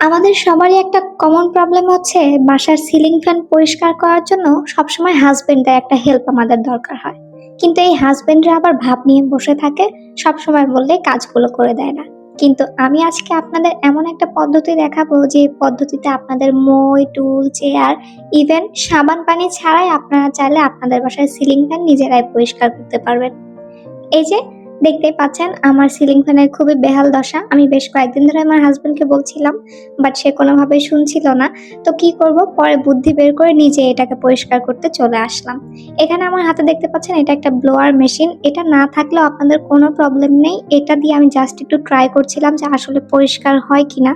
আমাদের সবারই একটা কমন প্রবলেম হচ্ছে বাসার সিলিং ফ্যান পরিষ্কার করার জন্য সবসময় হাজবেন্ডের একটা হেল্প আমাদের দরকার হয়। কিন্তু এই হাজবেন্ডরা আবার ভাব নিয়ে বসে থাকে, সবসময় বললে কাজগুলো করে দেয় না। কিন্তু আমি আজকে আপনাদের এমন একটা পদ্ধতি দেখাবো যে পদ্ধতিতে আপনাদের মই, টুল চেয়ার ইভেন সাবান, পানি ছাড়াই আপনারা চাইলে আপনাদের বাসায় সিলিং ফ্যান নিজেরাই পরিষ্কার করতে পারবেন। এই যে দেখতেই পাচ্ছেন, আমার সিলিং ফ্যানের খুবই বেহাল দশা। আমি বেশ কয়েকদিন ধরে আমার হাজবেন্ডকে বলছিলাম বাট সে কোনোভাবে শুনছিল না। তো কি করব? পরে বুদ্ধি বের করে নিজে এটাকে পরিষ্কার করতে চলে আসলাম। এখানে আমার হাতে দেখতে পাচ্ছেন, এটা একটা ব্লোয়ার মেশিন এটা না থাকলেও আপনাদের কোনো প্রবলেম নেই। এটা দিয়ে আমি জাস্ট একটু ট্রাই করছিলাম যে আসলে পরিষ্কার হয় কিনা।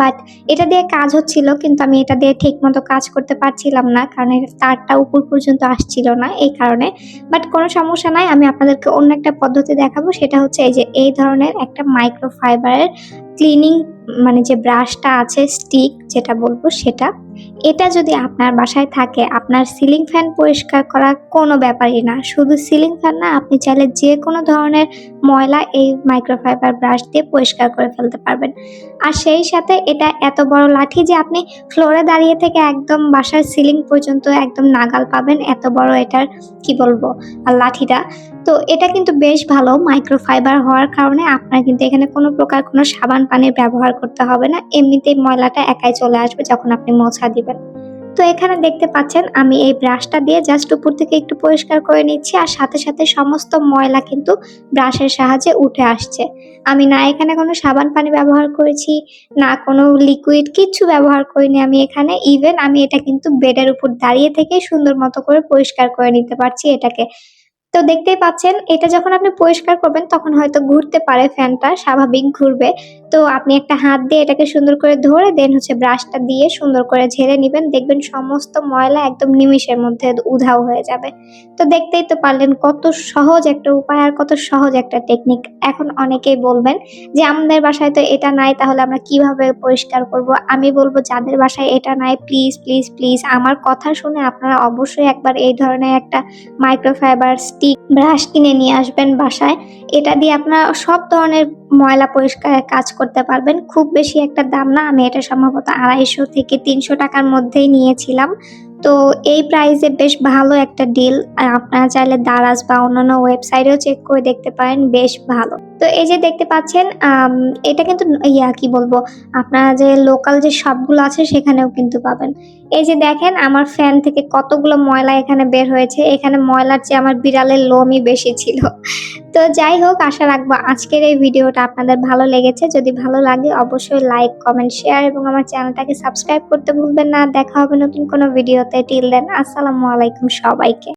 বাট এটা দিয়ে কাজ হচ্ছিল, কিন্তু আমি এটা দিয়ে ঠিক মতো কাজ করতে পারছিলাম না, কারণ তারটা উপর পর্যন্ত আসছিল না এই কারণে। বাট কোনো সমস্যা নাই, আমি আপনাদেরকে অন্য একটা পদ্ধতি দেখাবো, সেটা হচ্ছে এই যে এই ধরনের একটা মাইক্রো ফাইবারের ক্লিনিং মানে যে ব্রাশটা আছে স্টিক যেটা বলব সেটা, এটা যদি আপনার বাসায় থাকে, আপনার সিলিং ফ্যান পরিষ্কার করা কোনো ব্যাপারই না। শুধু সিলিং ফ্যান না, আপনি চাইলে যে কোনো ধরনের ময়লা এই মাইক্রোফাইবার ব্রাশ দিয়ে পরিষ্কার করে ফেলতে পারবেন। আর সেই সাথে এটা এত বড় লাঠি যে আপনি ফ্লোরে দাঁড়িয়ে থেকে একদম বাসার সিলিং পর্যন্ত একদম নাগাল পাবেন, এত বড় এটার কি বলব, আর লাঠিটা। তো এটা কিন্তু বেশ ভালো মাইক্রোফাইবার হওয়ার কারণে আপনার কিন্তু এখানে কোনো প্রকার কোনো সাবান পানির ব্যবহার করতে হবে না। এমনিতেই ময়লাটা একাই চলে আসবে যখন আপনি মোছা দিবেন। তো এখানে দেখতে পাচ্ছেন আমি এই ব্রাশটা দিয়ে জাস্ট উপর থেকে একটু পরিষ্কার করে নিচ্ছি আর সাথে সাথে সমস্ত ময়লা কিন্তু ব্রাশের সাহায্যে উঠে আসছে। আমি না এখানে কোনো সাবান পানি ব্যবহার করেছি, না কোনো লিকুইড কিচ্ছু ব্যবহার করিনি আমি এখানে। ইভেন আমি এটা কিন্তু বেডের উপর দাঁড়িয়ে থেকে সুন্দর মতো করে পরিষ্কার করে নিতে পারছি এটাকে। তো দেখতেই পাচ্ছেন, এটা যখন আপনি পরিষ্কার করবেন, তখন হয়তো ঘুরতে পারে ফ্যানটা, স্বাভাবিক ঘুরবে। তো আপনি একটা হাত দিয়ে এটাকে সুন্দর করে ধরে দেন হচ্ছে ব্রাশটা দিয়ে সুন্দর করে ঝেড়ে নেবেন। দেখবেন সমস্ত ময়লা একদম নিমিষের মধ্যে উধাও হয়ে যাবে। তো দেখতেই তো পারলেন কত সহজ একটা উপায় আর কত সহজ একটা টেকনিক এখন অনেকেই বলবেন যে, আমাদের বাসায় তো এটা নাই, তাহলে আমরা কীভাবে পরিষ্কার করব? আমি বলব, যাদের বাসায় এটা নাই প্লিজ প্লিজ প্লিজ আমার কথা শুনে আপনারা অবশ্যই একবার এই ধরনের একটা মাইক্রোফাইবার ব্রাশ কিনে নিয়ে আসবেন বাসায়। এটা দিয়ে আপনারা সব ধরনের ময়লা পরিষ্কারের কাজ করতে পারবেন। খুব বেশি একটা দাম না, আমি এটা সম্ভবত আড়াইশো থেকে তিনশো টাকার মধ্যেই নিয়েছিলাম। তো এই প্রাইসে বেশ ভালো একটা ডিল আপনারা চাইলে দারাজ বা অন্যান্য ওয়েবসাইটেও চেক করে দেখতে পারেন, বেশ ভালো। তো এই যে দেখতে পাচ্ছেন এটা কিন্তু, ইয়া, কি বলব? আপনারা যে লোকাল যে শপগুলো আছে, সেখানেও কিন্তু পাবেন। এই যে দেখেন, আমার ফ্যান থেকে কতগুলো ময়লা এখানে বের হয়েছে। এখানে ময়লার চেয়ে আমার বিড়ালের লোমই বেশি ছিল। তো যাই হোক, আশা রাখব আজকের এই ভিডিওটা আপনাদের ভালো লেগেছে। যদি ভালো লাগে, অবশ্যই লাইক কমেন্ট শেয়ার এবং আমার চ্যানেলটাকে সাবস্ক্রাইব করতে ভুলবেন না। দেখা হবে নতুন কোনো ভিডিওতে। টিল দেন আসসালামু আলাইকুম সবাইকে।